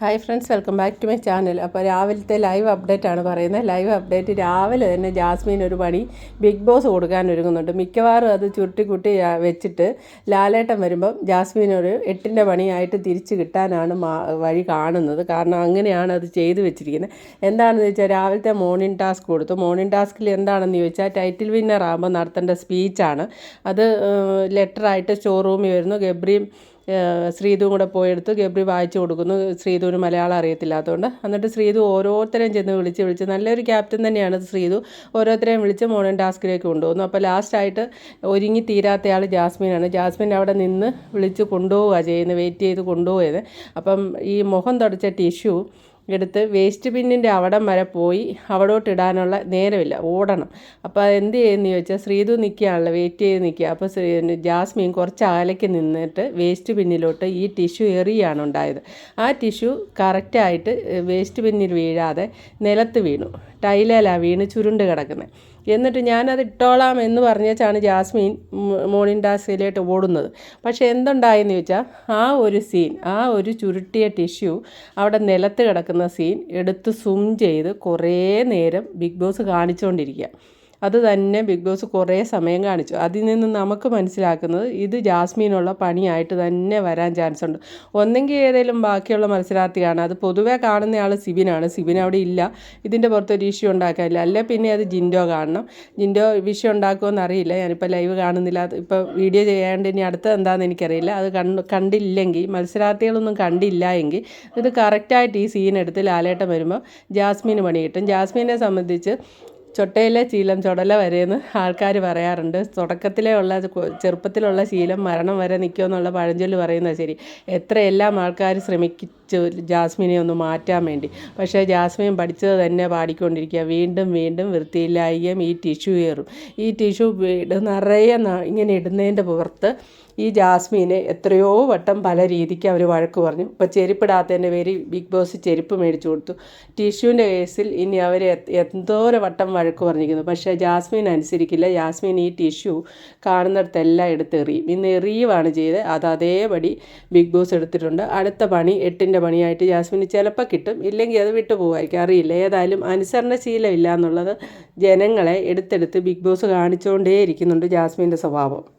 Hi friends welcome back to my channel അപ്പോൾ രാവിലത്തെ live update ആണ് പറയുന്നത്. ലൈവ് അപ്ഡേറ്റ് രാവിലെ തന്നെ ജാസ്മിൻ ഒരു പണി ബിഗ് ബോസ് കൊടുക്കാൻ ഒരുങ്ങുന്നുണ്ട്. മിക്കവാറും അത് ചുരുട്ടിക്കുട്ടി വെച്ചിട്ട് ലാലേട്ടൻ വരുമ്പം ജാസ്മിൻ ഒരു എട്ടിന്റെ പണിയായിട്ട് തിരിച്ച് കിട്ടാനാണ് വഴി കാണുന്നത്. കാരണം അങ്ങനെയാണ് അത് ചെയ്തു വെച്ചിരിക്കുന്നത്. എന്താണെന്ന് വെച്ചാൽ രാവിലത്തെ മോർണിംഗ് ടാസ്ക് കൊടുത്തു. മോർണിംഗ് ടാസ്കിൽ എന്താണെന്ന് ചോദിച്ചാൽ ടൈറ്റിൽ വിന്നർ ആകുമ്പോൾ നടത്തേണ്ട സ്പീച്ചാണ് അത് ലെറ്ററായിട്ട് സ്റ്റോർ റൂമിൽ വരുന്നു. ഗബ്രിയും ശ്രീതുവും കൂടെ പോയെടുത്ത് ഗബ്രി വായിച്ചു കൊടുക്കുന്നു. ശ്രീതുവിന് മലയാളം അറിയത്തില്ലാത്തതുകൊണ്ട്. എന്നിട്ട് ശ്രീതു ഓരോരുത്തരെയും ചെന്ന് വിളിച്ച് വിളിച്ച് നല്ലൊരു ക്യാപ്റ്റൻ തന്നെയാണ് ശ്രീതു ഓരോരുത്തരെയും വിളിച്ച് മോർണിംഗ് ടാസ്കിലേക്ക് കൊണ്ടുപോകുന്നു. അപ്പോൾ ലാസ്റ്റായിട്ട് ഒരുങ്ങി തീരാത്തയാൾ ജാസ്മിനാണ്. ജാസ്മിൻ അവിടെ നിന്ന് വിളിച്ച് കൊണ്ടുപോവുക ചെയ്യുന്നത്. വെയിറ്റ് ചെയ്ത് കൊണ്ടുപോയത്. അപ്പം ഈ മുഖം തുടച്ച ടിഷ്യൂ എടുത്ത് വേസ്റ്റ് ബിന്നിന്റെ അവിടം വരെ പോയി അവിടോട്ട് ഇടാനുള്ള നേരമില്ല ഓടണം. അപ്പോൾ എന്ത് ചെയ്യുമെന്ന് ചോദിച്ചാൽ ശ്രീതു നിൽക്കുകയാണല്ലോ വെയിറ്റ് ചെയ്ത് നിൽക്കുക അപ്പോൾ ശ്രീ- ജാസ്മിൻ കുറച്ച് അകലേക്ക് നിന്നിട്ട് വേസ്റ്റ് ബിന്നിലോട്ട് ഈ ടിഷ്യു എറിയാണ് ഉണ്ടായത്. ആ ടിഷ്യൂ കറക്റ്റായിട്ട് വേസ്റ്റ് ബിന്നിൽ വീഴാതെ നിലത്ത് വീണു. ടൈലേലാണ് വീണ് ചുരുണ്ട് കിടക്കുന്നത് എന്നിട്ട് ഞാനത് ഇട്ടോളാം എന്ന് പറഞ്ഞേച്ചാണ് ജാസ്മിൻ മോർണിംഗ് ടാസ്കിലോട്ട് ഓടുന്നത്. പക്ഷേ എന്തുണ്ടായെന്ന് ചോദിച്ചാൽ ആ ഒരു സീൻ ആ ഒരു ചുരുട്ടിയ ടിഷ്യൂ അവിടെ നിലത്ത് കിടക്കുന്ന സീൻ എടുത്ത് സും ചെയ്ത് കുറേ നേരം ബിഗ് ബോസ് കാണിച്ചുകൊണ്ടിരിക്കുക. അത് തന്നെ ബിഗ് ബോസ് കുറേ സമയം കാണിച്ചു. അതിൽ നിന്ന് നമുക്ക് മനസ്സിലാക്കുന്നത് ഇത് ജാസ്മീനുള്ള പണിയായിട്ട് തന്നെ വരാൻ ചാൻസ് ഉണ്ട്. ഒന്നെങ്കിൽ ഏതെങ്കിലും ബാക്കിയുള്ള മത്സരാർത്ഥിയാണ്. അത് പൊതുവേ കാണുന്നയാൾ സിബിനാണ്. സിബിൻ അവിടെ ഇല്ല. ഇതിന്റെ പുറത്തൊരു ഇഷ്യൂ ഉണ്ടാക്കാനില്ല. അല്ലെ പിന്നെ അത് ജിൻഡോ കാണണം. ജിൻഡോ വിഷയം ഉണ്ടാക്കുമെന്ന് അറിയില്ല. ഞാനിപ്പോൾ ലൈവ് കാണുന്നില്ല. ഇപ്പോൾ വീഡിയോ ചെയ്യാണ്ട് ഇനി അടുത്തത് എന്താണെന്ന് എനിക്കറിയില്ല. അത് കണ്ട് കണ്ടില്ലെങ്കിൽ മത്സരാർത്ഥികളൊന്നും കണ്ടില്ല എങ്കിൽ ഇത് കറക്റ്റായിട്ട് ഈ സീൻ എടുത്ത് ലാലേട്ടൻ വരുമ്പോൾ ജാസ്മിന് പണി കിട്ടും. ജാസ്മിനെ സംബന്ധിച്ച് ചൊട്ടയിലെ ശീലം ചുടല വരെയെന്ന് ആൾക്കാർ പറയാറുണ്ട്. തുടക്കത്തിലേ ഉള്ള ചെറുപ്പത്തിലുള്ള ശീലം മരണം വരെ നിൽക്കുമെന്നുള്ള പഴഞ്ചൊല്ല് പറയുന്നത് ശരി. എത്രയെല്ലാം ആൾക്കാർ ശ്രമിച്ചു ജാസ്മിനെ ഒന്ന് മാറ്റാൻ വേണ്ടി. പക്ഷേ ജാസ്മിൻ പഠിച്ചത് തന്നെ പാടിക്കൊണ്ടിരിക്കുക. വീണ്ടും വീണ്ടും വൃത്തിയില്ലായ്കയും ഈ ടിഷ്യൂ കയറും. ഈ ടിഷ്യൂ നിറയെ ഇങ്ങനെ ഇടുന്നതിന്റെ പുറത്ത് ഈ ജാസ്മിനെ എത്രയോ വട്ടം പല രീതിക്ക് അവർ വഴക്ക് പറഞ്ഞു. ഇപ്പോൾ ചെരുപ്പിടാത്തതിന്റെ പേര് ബിഗ് ബോസ് ചെരുപ്പ് മേടിച്ചു കൊടുത്തു. ടിഷ്യൂവിന്റെ കേസിൽ ഇനി അവർ എന്തോരം വട്ടം പറഞ്ഞിരിക്കുന്നു. പക്ഷേ ജാസ്മിൻ അനുസരിക്കില്ല. ജാസ്മിൻ ഈ ടിഷ്യൂ കാണുന്നിടത്തെല്ലാം എടുത്ത് എറിയും ഇന്ന് എറിയുവാണ് ചെയ്തത്. അത് അതേപടി ബിഗ് ബോസ് എടുത്തിട്ടുണ്ട്. അടുത്ത പണി എട്ടിന്റെ പണിയായിട്ട് ജാസ്മിന് ചിലപ്പോൾ കിട്ടും. ഇല്ലെങ്കിൽ അത് വിട്ടു പോകുമായിരിക്കും. അറിയില്ല. ഏതായാലും അനുസരണശീലമില്ല എന്നുള്ളത് ജനങ്ങളെ എടുത്തെടുത്ത് ബിഗ് ബോസ് കാണിച്ചുകൊണ്ടേ ഇരിക്കുന്നുണ്ട് ജാസ്മിന്റെ സ്വഭാവം.